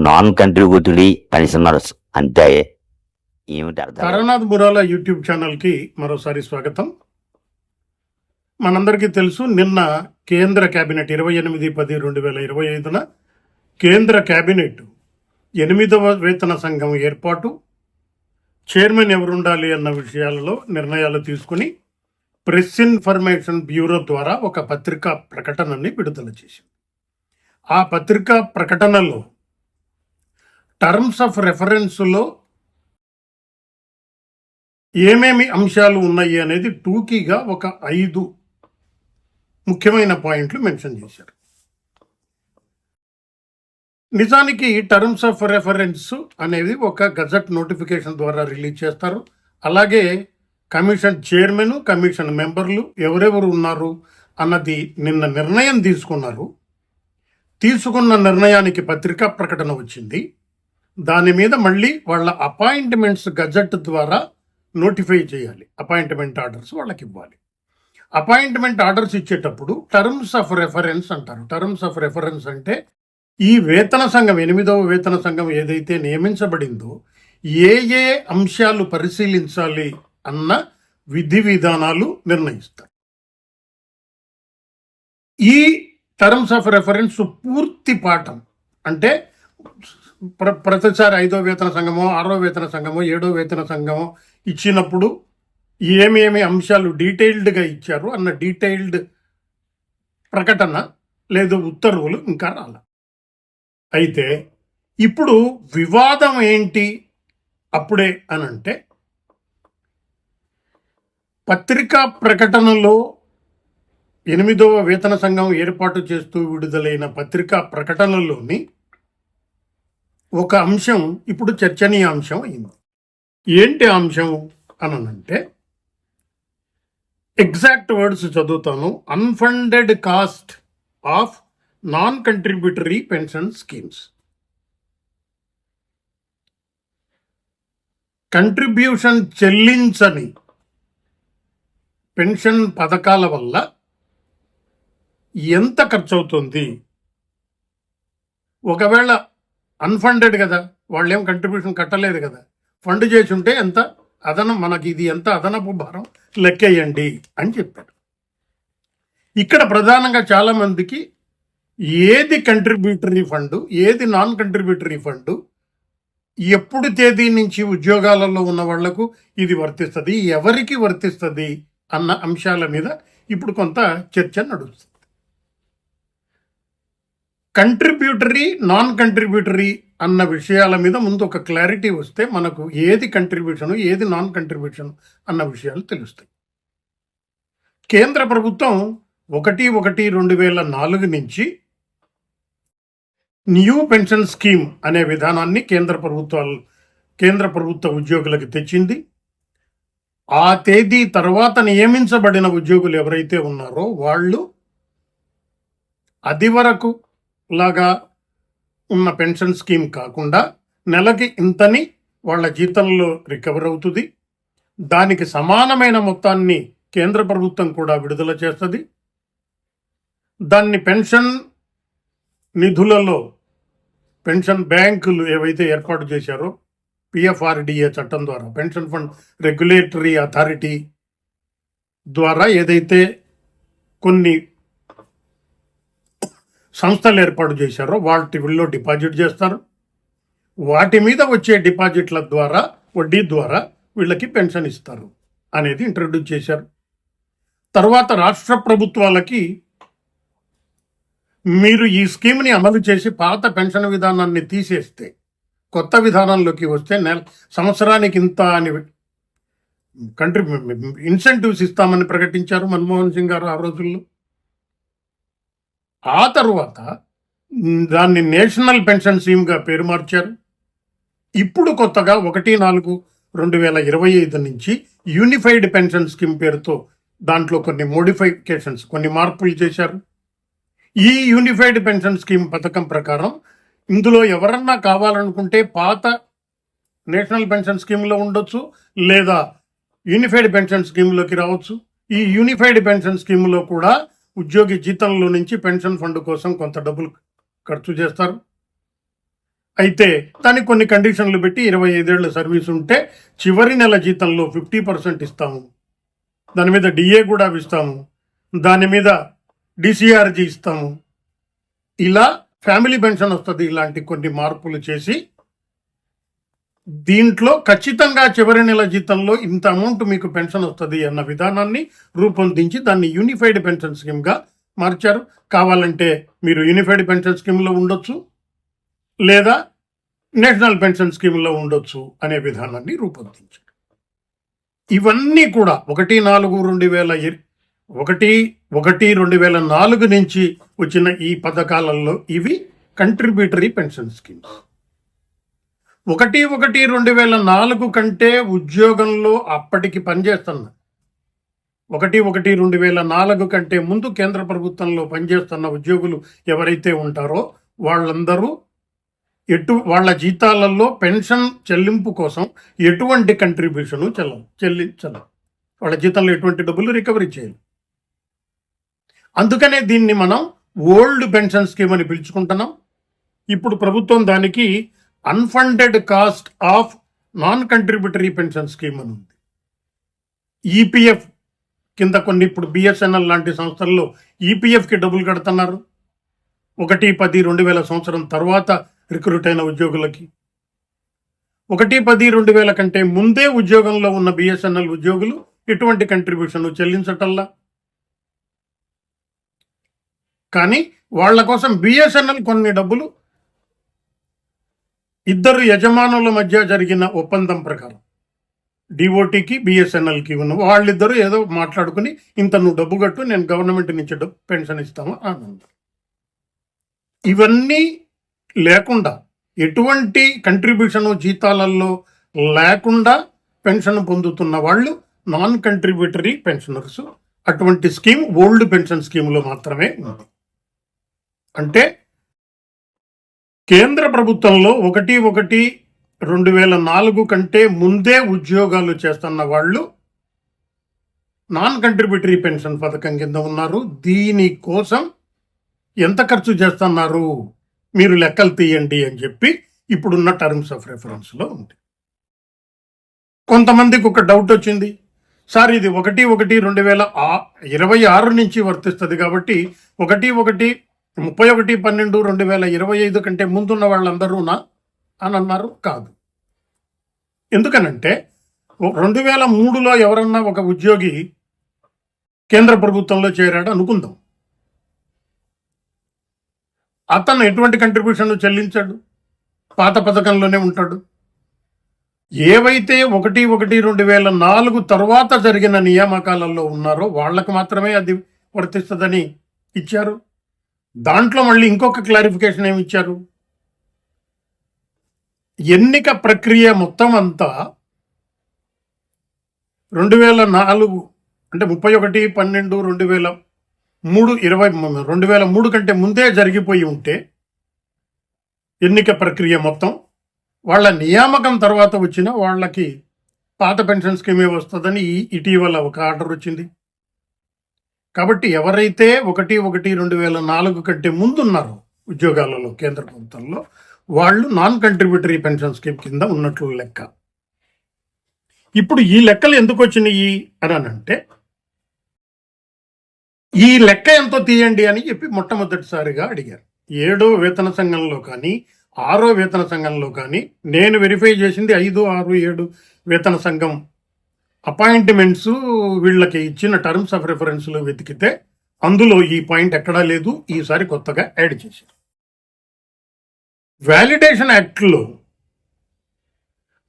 Non contributory pensioners అంటే ఏమిటి అర్థం? తారానాథ్ బురాల యూట్యూబ్ ఛానల్కి మరోసారి స్వాగతం. మనందరికీ తెలుసు నిన్న కేంద్ర కేబినెట్ ఇరవై ఎనిమిది పది రెండు వేల ఇరవై ఐదున కేంద్ర కేబినెట్ ఎనిమిదవ వేతన సంఘం ఏర్పాటు చైర్మన్ ఎవరుండాలి అన్న విషయాలలో నిర్ణయాలు తీసుకుని ప్రెస్ ఇన్ఫర్మేషన్ బ్యూరో ద్వారా ఒక పత్రికా ప్రకటనని విడుదల చేసింది. ఆ పత్రికా ప్రకటనలో టర్మ్స్ ఆఫ్ రెఫరెన్స్లో ఏమేమి అంశాలు ఉన్నాయి అనేది టూకీగా ఒక ఐదు ముఖ్యమైన పాయింట్లు మెన్షన్ చేశారు. నిజానికి టర్మ్స్ ఆఫ్ రెఫరెన్స్ అనేది ఒక గజెట్ నోటిఫికేషన్ ద్వారా రిలీజ్ చేస్తారు. అలాగే కమిషన్ చైర్మన్ కమిషన్ మెంబర్లు ఎవరెవరు ఉన్నారు అన్నది నిన్న నిర్ణయం తీసుకున్నారు. తీసుకున్న నిర్ణయానికి పత్రికా ప్రకటన వచ్చింది. దాని మీద మళ్ళీ వాళ్ళ అపాయింట్మెంట్స్ గజెట్ ద్వారా నోటిఫై చేయాలి. అపాయింట్మెంట్ ఆర్డర్స్ వాళ్ళకి ఇవ్వాలి. అపాయింట్మెంట్ ఆర్డర్స్ ఇచ్చేటప్పుడు టర్మ్స్ ఆఫ్ రెఫరెన్స్ అంటారు. టర్మ్స్ ఆఫ్ రెఫరెన్స్ అంటే ఈ వేతన సంఘం ఎనిమిదవ వేతన సంఘం ఏదైతే నియమించబడిందో ఏ ఏ అంశాలు పరిశీలించాలి అన్న విధి విధానాలు నిర్ణయిస్తారు. ఈ టర్మ్స్ ఆఫ్ రెఫరెన్స్ పూర్తి పాఠం అంటే ప్ర ప్రతిసారి ఐదో వేతన సంఘమో ఆరో వేతన సంఘమో ఏడో వేతన సంఘమో ఇచ్చినప్పుడు ఏమేమి అంశాలు డీటెయిల్డ్గా ఇచ్చారు అన్న డీటెయిల్డ్ ప్రకటన లేదు ఉత్తర్వులు ఇంకా రాల. అయితే ఇప్పుడు వివాదం ఏంటి అప్పుడే అని అంటే పత్రికా ప్రకటనలో ఎనిమిదవ వేతన సంఘం ఏర్పాటు చేస్తూ విడుదలైన పత్రికా ప్రకటనలోని ఒక అంశం ఇప్పుడు చర్చనీయాంశం అయింది. ఏంటి అంశం అనంటే ఎగ్జాక్ట్ వర్డ్స్ చదువుతాను. Unfunded cost of non contributory pension schemes. Contribution చెల్లించని పెన్షన్ పథకాల వల్ల ఎంత ఖర్చు అవుతుంది ఒకవేళ అన్ఫండెడ్ కదా. వాళ్ళు ఏం కంట్రిబ్యూషన్ కట్టలేదు కదా. ఫండ్ చేసి ఉంటే ఎంత అదనం మనకి ఇది ఎంత అదనపు భారం లెక్కేయండి అని చెప్పారు ఇక్కడ ప్రధానంగా చాలామందికి ఏది కంట్రిబ్యూటరీ ఫండ్ ఏది నాన్ కంట్రిబ్యూటరీ ఫండ్ ఎప్పుడు తేదీ నుంచి ఉద్యోగాలలో ఉన్న వాళ్ళకు ఇది వర్తిస్తుంది ఎవరికి వర్తిస్తుంది అన్న అంశాల మీద ఇప్పుడు కొంత చర్చ నడుస్తుంది. కంట్రిబ్యూటరీ నాన్ కంట్రిబ్యూటరీ అన్న విషయాల మీద ముందు ఒక క్లారిటీ వస్తే మనకు ఏది కంట్రిబ్యూషన్ ఏది నాన్ కంట్రిబ్యూషన్ అన్న విషయాలు తెలుస్తాయి. కేంద్ర ప్రభుత్వం ఒకటి ఒకటి రెండు వేల నాలుగు నుంచి న్యూ పెన్షన్ స్కీమ్ అనే విధానాన్ని కేంద్ర ప్రభుత్వాలు కేంద్ర ప్రభుత్వ ఉద్యోగులకు తెచ్చింది. ఆ తేదీ తర్వాత నియమించబడిన ఉద్యోగులు ఎవరైతే ఉన్నారో వాళ్ళు అది వరకు లాగా ఉన్న పెన్షన్ స్కీమ్ కాకుండా నెలకి ఇంతని వాళ్ళ జీతంలో రికవర్ అవుతుంది. దానికి సమానమైన మొత్తాన్ని కేంద్ర ప్రభుత్వం కూడా విడుదల చేస్తుంది. దాన్ని పెన్షన్ నిధులలో పెన్షన్ బ్యాంకులు ఏవైతే ఏర్పాటు చేశారో పిఎఫ్ఆర్డిఏ చట్టం ద్వారా పెన్షన్ ఫండ్ రెగ్యులేటరీ అథారిటీ ద్వారా ఏదైతే కొన్ని సంస్థలు ఏర్పాటు చేశారో వాటి వీళ్ళు డిపాజిట్ చేస్తారు. వాటి మీద వచ్చే డిపాజిట్ల ద్వారా వడ్డీ ద్వారా వీళ్ళకి పెన్షన్ ఇస్తారు అనేది ఇంట్రడ్యూస్ చేశారు. తర్వాత రాష్ట్ర ప్రభుత్వాలకి మీరు ఈ స్కీమ్ని అమలు చేసి పాత పెన్షన్ విధానాన్ని తీసేస్తే కొత్త విధానంలోకి వస్తే నెల సంవత్సరానికి ఇంత అని కంట్రి ఇన్సెంటివ్స్ ఇస్తామని ప్రకటించారు మన్మోహన్ సింగ్ గారు ఆ రోజుల్లో. ఆ తరువాత దాన్ని నేషనల్ పెన్షన్ స్కీమ్గా పేరు మార్చారు. ఇప్పుడు కొత్తగా ఒకటి నాలుగు రెండు వేల ఇరవై ఐదు నుంచి యూనిఫైడ్ పెన్షన్ స్కీమ్ పేరుతో దాంట్లో కొన్ని మోడిఫికేషన్స్ కొన్ని మార్పులు చేశారు. ఈ యూనిఫైడ్ పెన్షన్ స్కీమ్ పథకం ప్రకారం ఇందులో ఎవరన్నా కావాలనుకుంటే పాత నేషనల్ పెన్షన్ స్కీమ్లో ఉండొచ్చు లేదా యూనిఫైడ్ పెన్షన్ స్కీమ్లోకి రావచ్చు. ఈ యూనిఫైడ్ పెన్షన్ స్కీమ్లో కూడా ఉద్యోగి జీతంలో నుంచి పెన్షన్ ఫండ్ కోసం కొంత డబ్బులు ఖర్చు చేస్తారు. అయితే దానికి కొన్ని కండిషన్లు పెట్టి ఇరవై ఐదేళ్ళ సర్వీస్ ఉంటే చివరి నెల జీతంలో ఫిఫ్టీ పర్సెంట్ ఇస్తాము. దాని మీద డిఏ కూడా ఇస్తాము దాని మీద డిసిఆర్జీ ఇస్తాము. ఇలా ఫ్యామిలీ పెన్షన్ వస్తుంది ఇలాంటి కొన్ని మార్పులు చేసి దీంట్లో ఖచ్చితంగా చివరి నెల జీతంలో ఇంత అమౌంట్ మీకు పెన్షన్ వస్తుంది అన్న విధానాన్ని రూపొందించి దాన్ని యూనిఫైడ్ పెన్షన్ స్కీమ్గా మార్చారు. కావాలంటే మీరు యూనిఫైడ్ పెన్షన్ స్కీమ్లో ఉండొచ్చు లేదా నేషనల్ పెన్షన్ స్కీమ్లో ఉండొచ్చు అనే విధానాన్ని రూపొందించారు. ఇవన్నీ కూడా ఒకటి నాలుగు రెండు వేల ఒకటి ఒకటి రెండు వేల నాలుగు నుంచి వచ్చిన ఈ పథకాలలో ఇవి కంట్రిబ్యూటరీ పెన్షన్ స్కీమ్స్ ఒకటి ఒకటి రెండు వేల నాలుగు కంటే ఉద్యోగంలో అప్పటికి పనిచేస్తున్న ఒకటి ఒకటి రెండు వేల నాలుగు కంటే ముందు కేంద్ర ప్రభుత్వంలో పనిచేస్తున్న ఉద్యోగులు ఎవరైతే ఉంటారో వాళ్ళందరూ ఎటు వాళ్ళ జీతాలలో పెన్షన్ చెల్లింపు కోసం ఎటువంటి కంట్రిబ్యూషన్ చెల్ల చెల్లించరు వాళ్ళ జీతంలో ఎటువంటి డబ్బులు రికవరీ చేయాలి అందుకనే దీన్ని మనం ఓల్డ్ పెన్షన్ స్కీమ్ అని పిలుచుకుంటున్నాం. ఇప్పుడు ప్రభుత్వం దానికి unfunded cost of non contributory pension scheme అని ఉంది. ఈపీఎఫ్ కింద కొన్ని ఇప్పుడు బిఎస్ఎన్ఎల్ లాంటి సంస్థల్లో ఈపీఎఫ్కి డబ్బులు కడుతున్నారు. ఒకటి పది రెండు వేల సంవత్సరం తర్వాత రిక్రూట్ అయిన ఉద్యోగులకి. ఒకటి పది రెండు వేల కంటే ముందే ఉద్యోగంలో ఉన్న బిఎస్ఎన్ఎల్ ఉద్యోగులు ఎటువంటి కంట్రిబ్యూషన్ చెల్లించటల్లా. కానీ వాళ్ళ కోసం బిఎస్ఎన్ఎల్ కొన్ని డబ్బులు ఇద్దరు యజమానుల మధ్య జరిగిన ఒప్పందం ప్రకారం డిఓటికి బిఎస్ఎన్ఎల్కి ఉన్న వాళ్ళిద్దరూ ఏదో మాట్లాడుకుని ఇంత నువ్వు డబ్బు కట్టు నేను గవర్నమెంట్ నుంచి డబ్బు పెన్షన్ ఇస్తాము అని ఇవన్నీ లేకుండా ఎటువంటి కంట్రిబ్యూషన్ జీతాలలో లేకుండా పెన్షన్ పొందుతున్న వాళ్ళు నాన్ కంట్రిబ్యూటరీ పెన్షనర్స్ అటువంటి స్కీమ్ ఓల్డ్ పెన్షన్ స్కీమ్లో మాత్రమే ఉంది. అంటే కేంద్ర ప్రభుత్వంలో ఒకటి ఒకటి రెండు వేల నాలుగు కంటే ముందే ఉద్యోగాలు చేస్తున్న వాళ్ళు నాన్ కంట్రిబ్యూటరీ పెన్షన్ పథకం కింద ఉన్నారు. దీనికోసం ఎంత ఖర్చు చేస్తున్నారు? మీరు లెక్కలు తీయండి అని చెప్పి ఇప్పుడున్న టర్మ్స్ ఆఫ్ రెఫరెన్స్లో ఉంది. కొంతమందికి ఒక డౌట్ వచ్చింది. సార్ ఇది ఒకటి ఒకటి రెండు వేల ఇరవై ఆరు నుంచి వర్తిస్తుంది కాబట్టి ఒకటి ఒకటి ముప్పై ఒకటి పన్నెండు రెండు వేల ఇరవై ఐదు కంటే ముందున్న వాళ్ళందరూనా అని అన్నారు కాదు. ఎందుకనంటే రెండు వేల మూడులో ఎవరన్నా ఒక ఉద్యోగి కేంద్ర ప్రభుత్వంలో చేరాడు అనుకుందాం. అతను ఎటువంటి కంట్రిబ్యూషన్ చెల్లించాడు? పాత పథకంలోనే ఉంటాడు. ఏవైతే ఒకటి ఒకటి రెండు వేల నాలుగు తర్వాత జరిగిన నియామకాలలో ఉన్నారో వాళ్ళకు మాత్రమే అది వర్తిస్తుందని ఇచ్చారు. దాంట్లో మళ్ళీ ఇంకొక క్లారిఫికేషన్ ఏమి ఇచ్చారు? ఎన్నిక ప్రక్రియ మొత్తం అంతా రెండు వేల నాలుగు అంటే ముప్పై ఒకటి పన్నెండు రెండు వేల మూడు ఇరవై రెండు వేల మూడు కంటే ముందే జరిగిపోయి ఉంటే ఎన్నిక ప్రక్రియ మొత్తం వాళ్ళ నియామకం తర్వాత వచ్చిన వాళ్ళకి పాత పెన్షన్ స్కీమే వస్తుందని ఈ- ఇటీవల ఒక ఆర్డర్ వచ్చింది. కాబట్టి ఎవరైతే ఒకటి ఒకటి రెండు వేల నాలుగు కంటే ముందున్నారో ఉద్యోగాలలో కేంద్ర ప్రభుత్వంలో వాళ్ళు నాన్ కంట్రిబ్యూటరీ పెన్షన్ స్కీమ్ కింద ఉన్నట్లు లెక్క. ఇప్పుడు ఈ లెక్కలు ఎందుకు వచ్చినాయి అని అంటే ఈ లెక్క ఎంతో తీయండి అని చెప్పి మొట్టమొదటిసారిగా అడిగారు. ఏడో వేతన సంఘంలో కానీ ఆరో వేతన సంఘంలో కానీ నేను వెరిఫై చేసింది ఐదు ఆరు ఏడు వేతన సంఘం అపాయింట్మెంట్స్ వీళ్ళకి ఇచ్చిన టర్మ్స్ ఆఫ్ రిఫరెన్స్లో వెతికితే అందులో ఈ పాయింట్ ఎక్కడా లేదు ఈసారి కొత్తగా యాడ్ చేశారు. వ్యాలిడేషన్ యాక్ట్లో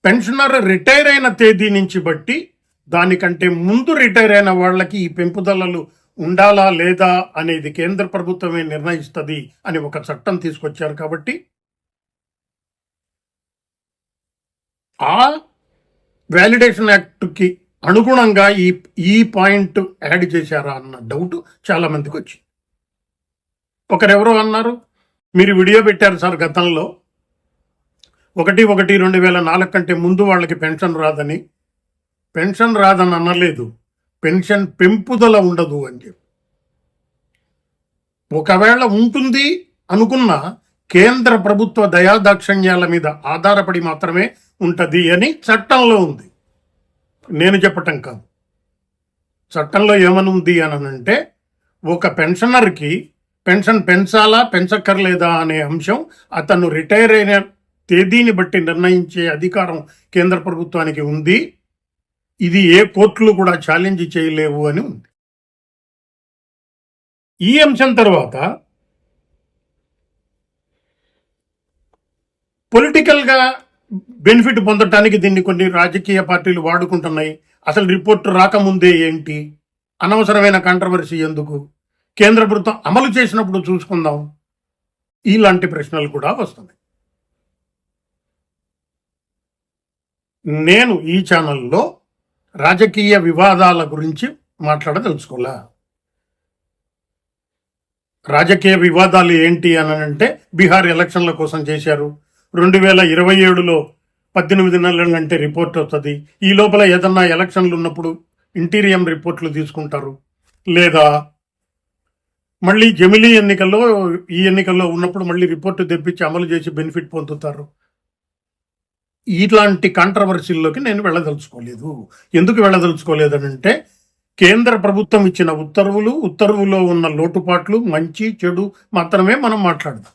పెన్షనర్ రిటైర్ అయిన తేదీ నుంచి బట్టి దానికంటే ముందు రిటైర్ అయిన వాళ్ళకి ఈ పెంపుదలలు ఉండాలా లేదా అనేది కేంద్ర ప్రభుత్వమే నిర్ణయిస్తుంది అని ఒక చట్టం తీసుకొచ్చారు కాబట్టి ఆ వ్యాలిడేషన్ యాక్ట్కి అనుగుణంగా ఈ ఈ పాయింట్ యాడ్ చేశారా అన్న డౌట్ చాలా మందికి వచ్చింది. ఒకరెవరో అన్నారు మీరు వీడియో పెట్టారు సార్ గతంలో ఒకటి ఒకటి రెండు వేల నాలుగు కంటే ముందు వాళ్ళకి పెన్షన్ రాదని. పెన్షన్ రాదని అనలేదు పెన్షన్ పెంపుదల ఉండదు అని చెప్పి. ఒకవేళ ఉంటుంది అనుకున్న కేంద్ర ప్రభుత్వ దయాదాక్షిణ్యాల మీద ఆధారపడి మాత్రమే ఉంటుంది అని చట్టంలో ఉంది. నేను చెప్పటం కాదు. చట్టంలో ఏమనుంది అని అంటే ఒక పెన్షనర్కి పెన్షన్ పెంచాలా పెంచక్కర్లేదా అనే అంశం అతను రిటైర్ అయిన తేదీని బట్టి నిర్ణయించే అధికారం కేంద్ర ప్రభుత్వానికి ఉంది. ఇది ఏ కోర్టులు కూడా ఛాలెంజ్ చేయలేవు అని ఉంది. ఈ అంశం తర్వాత పొలిటికల్గా బెనిఫిట్ పొందటానికి దీన్ని కొన్ని రాజకీయ పార్టీలు వాడుకుంటున్నాయి. అసలు రిపోర్ట్ రాకముందే ఏంటి? అనవసరమైన కాంట్రవర్సీ ఎందుకు? కేంద్ర ప్రభుత్వం అమలు చేసినప్పుడు చూసుకుందాం. ఇలాంటి ప్రశ్నలు కూడా వస్తున్నాయి. నేను ఈ ఛానల్లో రాజకీయ వివాదాల గురించి మాట్లాడదలుచుకోలే రాజకీయ వివాదాలు ఏంటి అని అంటే బీహార్ ఎలక్షన్ల కోసం చేశారు. రెండు వేల ఇరవై ఏడులో పద్దెనిమిది నెలలు అంటే రిపోర్ట్ వస్తుంది ఈ లోపల ఏదన్నా ఎలక్షన్లు ఉన్నప్పుడు ఇంటీరియం రిపోర్ట్లు తీసుకుంటారు. లేదా మళ్ళీ జమిలీ ఎన్నికల్లో ఈ ఎన్నికల్లో ఉన్నప్పుడు మళ్ళీ రిపోర్టు తెప్పించి అమలు చేసి బెనిఫిట్ పొందుతారు. ఇట్లాంటి కాంట్రవర్సీల్లోకి నేను వెళ్ళదలుచుకోలేదు. ఎందుకు వెళ్ళదలుచుకోలేదనంటే కేంద్ర ప్రభుత్వం ఇచ్చిన ఉత్తర్వులు ఉత్తర్వులో ఉన్న లోటుపాట్లు మంచి చెడు మాత్రమే మనం మాట్లాడదాం.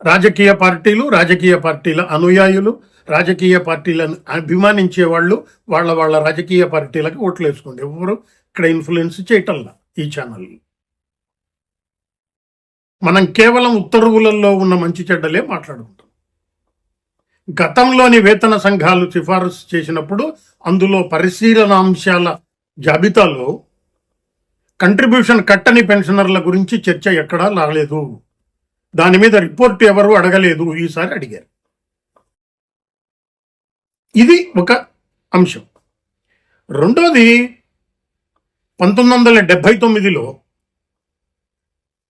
రాజకీయ పార్టీలు రాజకీయ పార్టీల అనుయాయులు రాజకీయ పార్టీలను అభిమానించే వాళ్ళు వాళ్ళ వాళ్ళ రాజకీయ పార్టీలకు ఓట్లు వేసుకోండి ఎవరు ఇక్కడ ఇన్ఫ్లుయెన్స్ చేయటంలా ఈ ఛానల్ మనం కేవలం ఉత్తర్వులలో ఉన్న మంచి చెడ్డలే మాట్లాడుకుంటాం. గతంలోని వేతన సంఘాలు సిఫారసు చేసినప్పుడు అందులో పరిశీలనాంశాల జాబితాలో కంట్రిబ్యూషన్ కట్టని పెన్షనర్ల గురించి చర్చ ఎక్కడా రాలేదు. దాని మీద రిపోర్ట్ ఎవరు అడగలేదు ఈసారి అడిగారు. ఇది ఒక అంశం. రెండోది పంతొమ్మిది వందల డెబ్బై తొమ్మిదిలో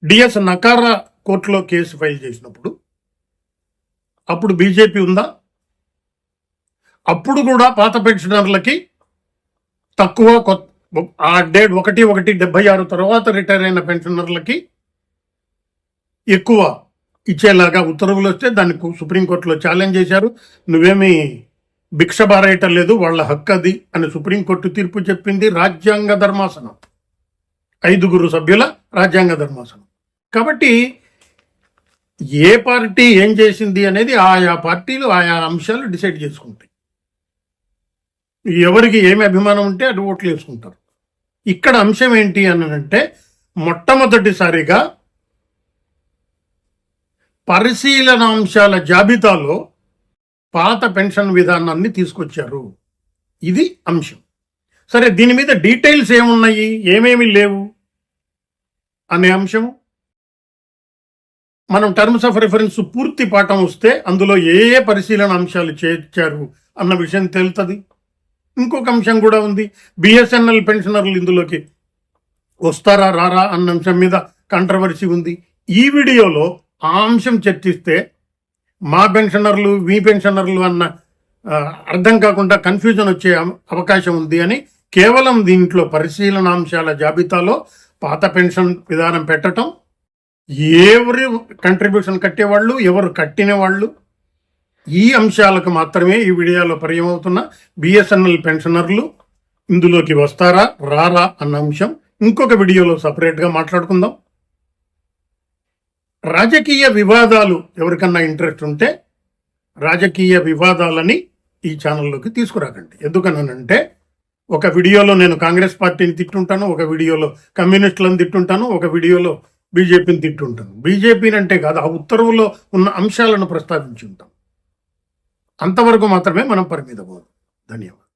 డిఎస్ నకారా కోర్టులో కేసు ఫైల్ చేసినప్పుడు అప్పుడు బీజేపీ ఉందా? అప్పుడు కూడా పాత పెన్షనర్లకి తక్కువ కొత్త ఆ డేట్ ఒకటి ఒకటి డెబ్బై ఆరు తర్వాత రిటైర్ అయిన పెన్షనర్లకి ఎక్కువ ఇచ్చేలాగా ఉత్తర్వులు వస్తే దాన్ని సుప్రీంకోర్టులో ఛాలెంజ్ చేశారు. నువ్వేమీ భిక్ష బారేయటం లేదు వాళ్ళ హక్కు అది అని సుప్రీంకోర్టు తీర్పు చెప్పింది రాజ్యాంగ ధర్మాసనం. ఐదుగురు సభ్యుల రాజ్యాంగ ధర్మాసనం. కాబట్టి ఏ పార్టీ ఏం చేసింది అనేది ఆయా పార్టీలు ఆయా అంశాలు డిసైడ్ చేసుకుంటాయి. ఎవరికి ఏమి అభిమానం ఉంటే అటు ఓట్లు వేసుకుంటారు. ఇక్కడ అంశం ఏంటి అని అంటే మొట్టమొదటిసారిగా పరిశీలనాంశాల జాబితాలో పాత పెన్షన్ విధానాన్ని తీసుకొచ్చారు. ఇది అంశం. సరే దీని మీద డీటెయిల్స్ ఏమున్నాయి? ఏమేమి లేవు? అనే అంశం. మనం టర్మ్స్ ఆఫ్ రెఫరెన్స్ పూర్తి పాఠం వస్తే అందులో ఏ ఏ పరిశీలన అంశాలు చేర్చారు అన్న విషయం తెలుస్తుంది ఇంకొక అంశం కూడా ఉంది. బిఎస్ఎన్ఎల్ పెన్షనర్లు ఇందులోకి వస్తారా రారా అన్న అంశం మీద కాంట్రవర్సీ ఉంది. ఈ వీడియోలో ఆ అంశం చర్చిస్తే మా పెన్షనర్లు మీ పెన్షనర్లు అన్న అర్థం కాకుండా కన్ఫ్యూజన్ వచ్చే అవకాశం ఉంది అని కేవలం దీంట్లో పరిశీలనాంశాల జాబితాలో పాత పెన్షన్ విధానం పెట్టడం ఎవరు కంట్రిబ్యూషన్ కట్టేవాళ్ళు ఎవరు కట్టిన వాళ్ళు ఈ అంశాలకు మాత్రమే ఈ వీడియోలో పరిచయమవుతున్న బిఎస్ఎన్ఎల్ పెన్షనర్లు ఇందులోకి వస్తారా రారా అన్న అంశం ఇంకొక వీడియోలో సపరేట్గా మాట్లాడుకుందాం. రాజకీయ వివాదాలు ఎవరికన్నా ఇంట్రెస్ట్ ఉంటే రాజకీయ వివాదాలని ఈ ఛానల్లోకి తీసుకురాకండి. ఎందుకనంటే ఒక వీడియోలో నేను కాంగ్రెస్ పార్టీని తిట్టుంటాను ఒక వీడియోలో కమ్యూనిస్టులను తిట్టుంటాను ఒక వీడియోలో బీజేపీని తిట్టుంటాను. బీజేపీని అంటే కాదు ఆ ఉత్తర్వులో ఉన్న అంశాలను ప్రస్తావించి ఉంటాం. అంతవరకు మాత్రమే మనం పరిమితమవుతాం ధన్యవాదాలు.